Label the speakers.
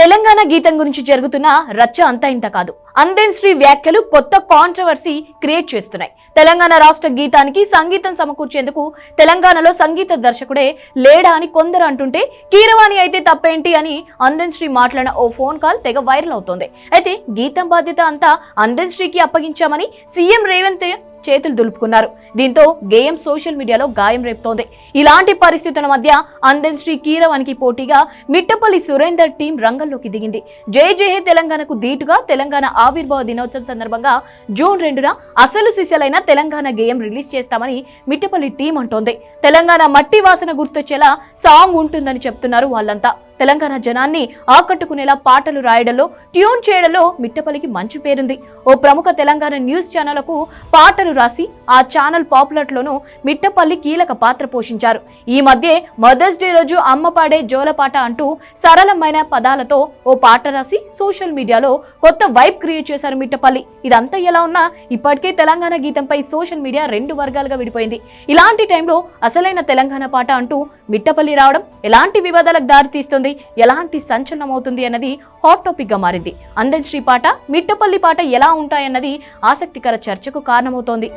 Speaker 1: తెలంగాణ గీతం గురించి జరుగుతున్న రచ్చ అంతా ఇంత కాదు. అందేన్ శ్రీ వ్యాఖ్యలు కొత్త కాంట్రవర్సీ క్రియేట్ చేస్తున్నాయి. తెలంగాణ రాష్ట్ర గీతానికి సంగీతం సమకూర్చేందుకు తెలంగాణలో సంగీత దర్శకుడే లేడా అని కొందరు అంటుంటే కీరవాణి అయితే తప్పేంటి అని అందేన్ శ్రీ మాట్లాడిన ఓ ఫోన్ కాల్ తెగ వైరల్ అవుతోంది. అయితే గీతం బాధ్యత అంతా అందేన్ శ్రీకి అప్పగించామని సీఎం రేవంత్ చేతులు దులుపుకున్నారు. దీంతో గేయం సోషల్ మీడియాలో గాయం రేపుతోంది. ఇలాంటి పరిస్థితుల మధ్య అందెన్ శ్రీ కీరవానికి పోటీగా మిట్టపల్లి సురేందర్ టీం రంగంలోకి దిగింది. జై జై హే తెలంగాణకు ధీటుగా తెలంగాణ ఆవిర్భావ దినోత్సవం సందర్భంగా జూన్ రెండున అసలు సిసలైన తెలంగాణ గేయం రిలీజ్ చేస్తామని మిట్టపల్లి టీం అంటోంది. తెలంగాణ మట్టి వాసన గుర్తొచ్చేలా సాంగ్ ఉంటుందని చెప్తున్నారు వాళ్ళంతా. తెలంగాణ జనాన్ని ఆకట్టుకునేలా పాటలు రాయడంలో ట్యూన్ చేయడంలో మిట్టపల్లికి మంచి పేరుంది. ఓ ప్రముఖ తెలంగాణ న్యూస్ ఛానళ్ళకు పాటలు రాసి ఆ ఛానల్ పాపులర్లోనూ మిట్టపల్లి కీలక పాత్ర పోషించారు. ఈ మధ్య మదర్స్ డే రోజు అమ్మ పాడే జోలపాట అంటూ సరళమైన పదాలతో ఓ పాట రాసి సోషల్ మీడియాలో కొత్త వైబ్ క్రియేట్ చేశారు మిట్టపల్లి. ఇదంతా ఎలా ఉన్నా ఇప్పటికే తెలంగాణ గీతంపై సోషల్ మీడియా రెండు వర్గాలుగా విడిపోయింది. ఇలాంటి టైంలో అసలైన తెలంగాణ పాట అంటూ మిట్టపల్లి రావడం ఎలాంటి వివాదాలకు దారితీస్తుంది? ఎలాంటి సంచలనం అవుతుంది అన్నది హాట్ టాపిక్గా మారింది. అందం శ్రీ పాట మిట్టపల్లి పాట ఎలా ఉంటాయన్నది ఆసక్తికర చర్చకు కారణమవుతోంది.